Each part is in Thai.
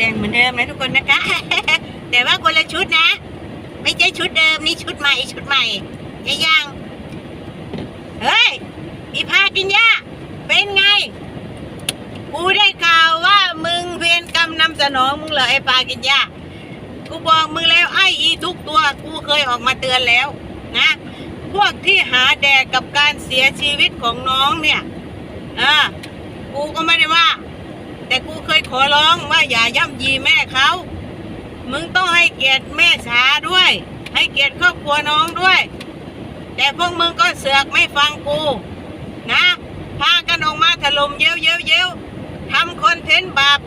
แต่งเหมือนเดิมนะทุกคนนะคะ แต่ว่าคนละชุดนะ ไม่ใช่ชุดเดิมนี่ชุดใหม่ชุดใหม่จะยังเฮ้ยอีพากินยาเป็นไงกูได้ข่าวว่ามึงเวรกรรมนำสนองมึงเหรอไอ้ปากินยากูบอกมึงแล้วไอ้อีทุกตัวกูเคยออกมาเตือนแล้วนะ พวกที่หาแดกกับการเสียชีวิตของน้องเนี่ยอ่ากูก็ไม่ได้ว่า ขอร้องว่าอย่าย่ำยีแม่เขามึงต้องให้เกียรติแม่ชาด้วย ให้เกียรติครอบครัวน้องด้วย แต่พวกมึงก็เสือกไม่ฟังกู นะพากันออกมาถล่มเย้วเย้วเย้วทำคอนเทนต์บาป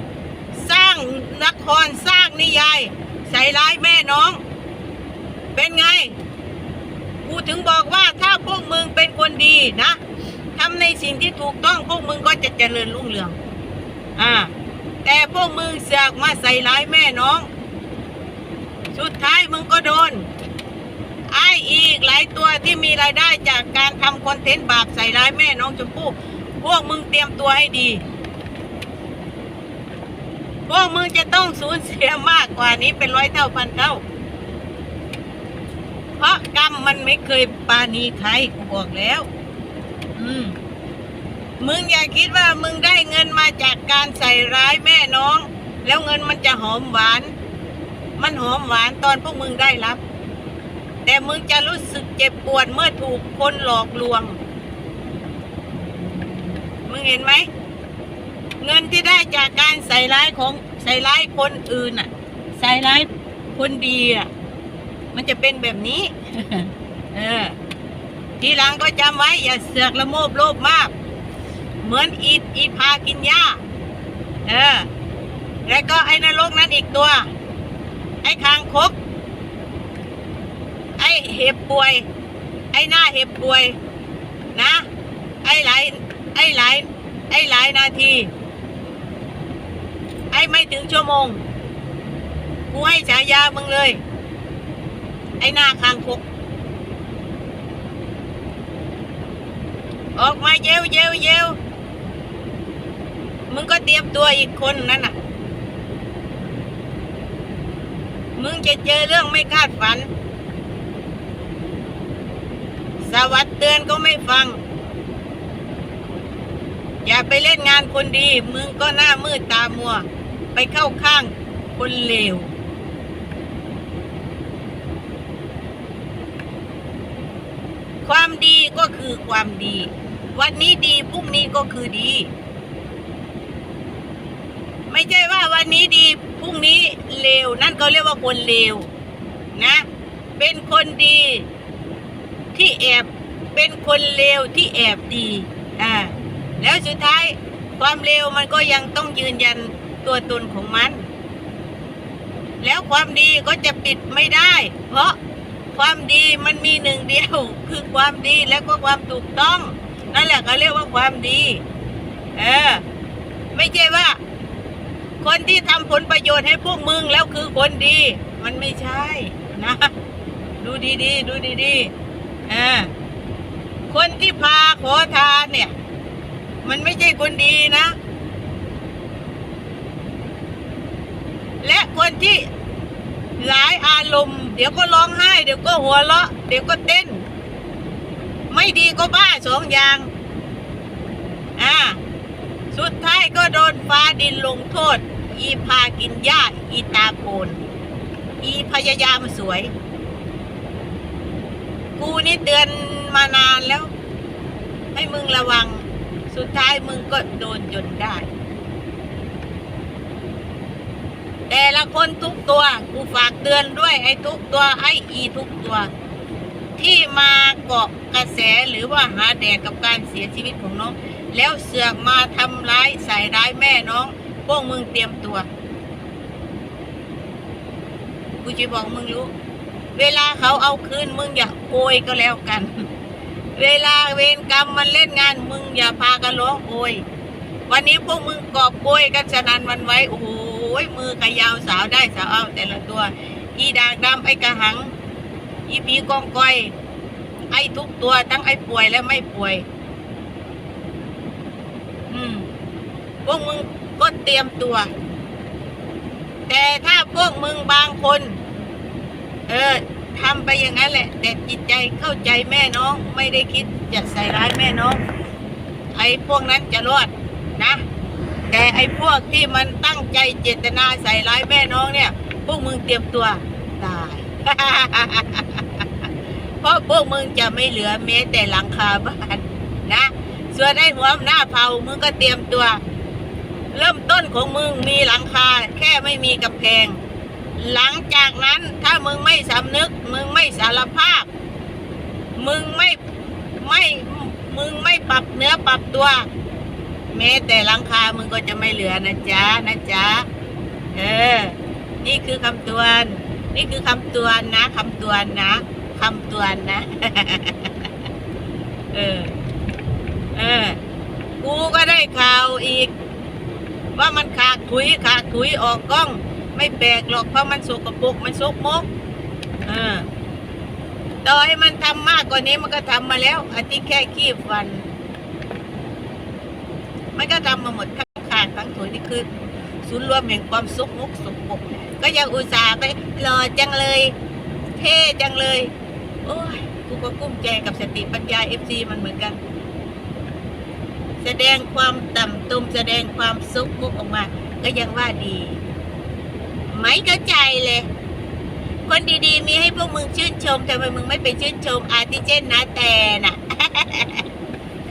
สร้างละครสร้างนิยาย ใส่ร้ายแม่น้อง เป็นไง กูถึงบอกว่าถ้าพวกมึงเป็นคนดีนะทำในสิ่งที่ถูกต้องพวกมึงก็จะเจริญรุ่งเรือง พวกมึงเสือกมาใส่ร้ายแม่น้อง สุดท้ายมึงก็โดน ไอ้อีกหลายตัวที่มีรายได้จากการทำคอนเทนต์บาปใส่ร้ายแม่น้องชมพู่พวกมึงเตรียมตัวให้ดี พวกมึงจะต้องสูญเสียมากกว่านี้เป็นร้อยเท่าพันเท่า เพราะกรรมมันไม่เคยปาณีใครกูบอกแล้ว อืม มึงอย่าคิดว่ามึงได้เงินมาจากการใส่ร้ายแม่น้อง แล้วเงินมันจะหอมหวาน มันหอมหวานตอนพวกมึงได้รับ แต่มึงจะรู้สึกเจ็บปวดเมื่อถูกคนหลอกลวง มึงเห็นไหม เงินที่ได้จากการใส่ร้ายของใส่ร้ายคนอื่นอะ ใส่ร้ายคนดีอะ มันจะเป็นแบบนี้ เออ ทีหลังก็จำไว้อย่าเสือกละโมบโลภมาก เหมือนอีดอีพากินหญ้า เออ แล้วก็ไอ้นรกนั้นอีกตัว ไอ้คางคก ไอ้เห็บป่วย ไอ้หน้าเห็บป่วย นะ ไอ้หลาย ไอ้หลาย ไอ้หลายนาที ไอ้ไม่ถึงชั่วโมง กูให้ฉายามึงเลย ไอ้หน้าคางคกออกมาเยวเยวเยว มึงก็เตรียมตัวอีกคนนั่นน่ะ มึงจะเจอเรื่องไม่คาดฝัน สวัสดเตือนก็ไม่ฟัง อย่าไปเล่นงานคนดี มึงก็หน้ามืดตามัว ไปเข้าข้างคนเลวความดีก็คือความดี วันนี้ดีพรุ่งนี้ก็คือดี ไม่ใช่ว่าวันนี้ดีพรุ่งนี้เลวนั่นเขาเรียกว่าคนเลวนะ เป็นคนดีที่แอบเป็นคนเลวที่แอบดีอ่าแล้วสุดท้ายความเลวมันก็ยังต้องยืนยันตัวตนของมัน แล้วความดีก็จะปิดไม่ได้ เพราะความดีมันมีหนึ่งเดียว คือความดีแล้วก็ความถูกต้อง นั่นแหละเขาเรียกว่าความดี เออ ไม่ใช่ว่า คนที่ทำผลประโยชน์ให้พวกมึงแล้วคือคนดี มันไม่ใช่นะ ดูดีๆดูดีๆเออคนที่พาขอทานเนี่ย มันไม่ใช่คนดีนะ และคนที่หลายอารมณ์ เดี๋ยวก็ร้องไห้ เดี๋ยวก็หัวเราะ เดี๋ยวก็เต้น ไม่ดีก็บ้าสองอย่าง อ่า สุดท้ายก็โดนฟ้าดินลงโทษ อีพากินหญ้าอีตาโกนอีพยายามสวย กูนี่เตือนมานานแล้ว ให้มึงระวัง สุดท้ายมึงก็โดนจนได้ แต่ละคนทุกตัว กูฝากเตือนด้วยไอ้ทุกตัวไอ้อีทุกตัว ที่มาเกาะกระแสหรือว่าหาแดกกับการเสียชีวิตของน้อง แล้วเสือกมาทำร้ายใส่ร้ายแม่น้อง พวกมึงเตรียมตัว กูจะบอกมึงรู้ เวลาเขาเอาคืนมึงอย่าโอยก็แล้วกัน เวลาเวรกรรมมันเล่นงานมึงอย่าพากันร้องโอย วันนี้พวกมึงกอบโกยกันสนันวันไว้ โอ้โหมือกระยาวสาวได้สาวเอาแต่ละตัว อีดากดำไอ้กระหัง อีผีกองก้อย ไอ้ทุกตัวทั้งไอ้ป่วยและไม่ป่วย อืมพวกมึงก็เตรียมตัว แต่ถ้าพวกมึงบางคน เออทำไปอย่างนั้นแหละ แต่จิตใจเข้าใจแม่น้อง ไม่ได้คิดจะใส่ร้ายแม่น้อง ไอ้พวกนั้นจะรอดนะ แต่ไอ้พวกที่มันตั้งใจเจตนาใส่ร้ายแม่น้องเนี่ย พวกมึงเตรียมตัวตายเพราะพวกมึงจะไม่เหลือแม้แต่หลังคาบ้านนะ ส่วนไอ้หัวหน้าเผามึงก็เตรียมตัว เริ่มต้นของมึงมีหลังคาแค่ไม่มีกำแพง หลังจากนั้นถ้ามึงไม่สำนึก มึงไม่สารภาพ มึงไม่ไม่มึงไม่ปรับเนื้อปรับตัว แม้แต่หลังคามึงก็จะไม่เหลือนะจ๊ะนะจ๊ะเออ นี่คือคำตือนนี่คือคำตือนนะคำตือนนะคำตือนนะ เออ เออ กูก็ได้ข่าวอีก ว่ามันขากถุยขากถุยออกกล้อง ไม่แปลกหรอกเพราะมันสกปรกมันซกมกเออต่อให้มันทำมากกว่านี้มันก็ทำมาแล้วอาทิตย์แค่ขี้ฟัน มันก็ทำมาหมดทั้งขาดทั้งถุยนี่คือศูนย์รวมแห่งความสุกมุกสกปรกก็ยังอุตส่าห์ไปหล่อจังเลย เท่จังเลย โอ้ยกูก็กุ้มใจกับสติปัญญาเอฟซีมันเหมือนกัน แสดงความต่ำตุมแสดงความซุกมุกออกมา ก็ยังว่าดี ไม่เข้าใจเลย คนดีๆ มีให้พวกมึงชื่นชมทำไมมึงไม่ไปชื่นชมอาร์ติเจนนาแต่น่ะ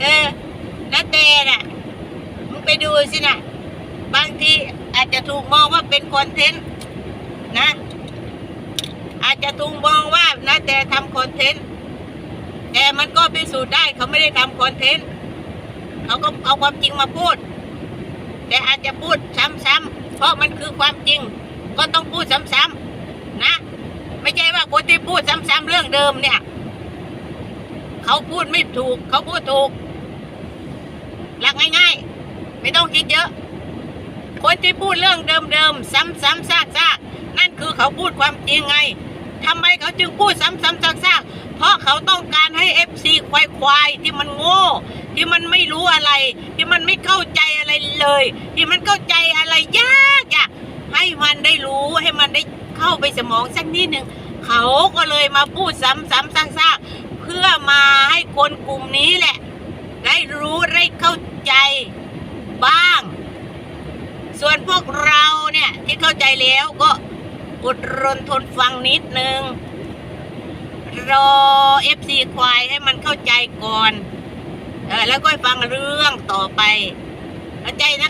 เออนาแต่น่ะ มึงไปดูสินะบางทีอาจจะถูกมองว่าเป็นคอนเทนต์นะ อาจจะถูกมองว่านาแต่ทำคอนเทนต์แต่มันก็พิสูจน์ได้เขาไม่ได้ทำคอนเทนต์ เขาก็เอาความจริงมาพูด แต่อาจจะพูดซ้ำๆเพราะมันคือความจริง ก็ต้องพูดซ้ำๆนะ ไม่ใช่ว่าคนที่พูดซ้ำๆเรื่องเดิมเนี่ย เขาพูดไม่ถูก เขาพูดถูกหลักง่ายๆ ไม่ต้องคิดเยอะ คนที่พูดเรื่องเดิมๆ ซ้ำๆซากๆนั่นคือเขาพูดความจริงไงทำไมเขาจึงพูดซ้ำๆซากๆเพราะเขาต้องการให้เอฟซีควายๆที่มันโง่ ที่มันไม่รู้อะไร ที่มันไม่เข้าใจอะไรเลย ที่มันเข้าใจอะไรยากอะให้มันได้รู้ให้มันได้เข้าไปสมองสักนิดหนึ่งเขาก็เลยมาพูดซ้ำๆซากๆเพื่อมาให้คนกลุ่มนี้แหละ ได้รู้ได้เข้าใจบ้าง ส่วนพวกเราเนี่ยที่เข้าใจแล้วก็อดรนทนฟังนิดนึงรอเอฟซีควายให้มันเข้าใจก่อน แล้วก็ฟังเรื่องต่อไปเข้าใจนะ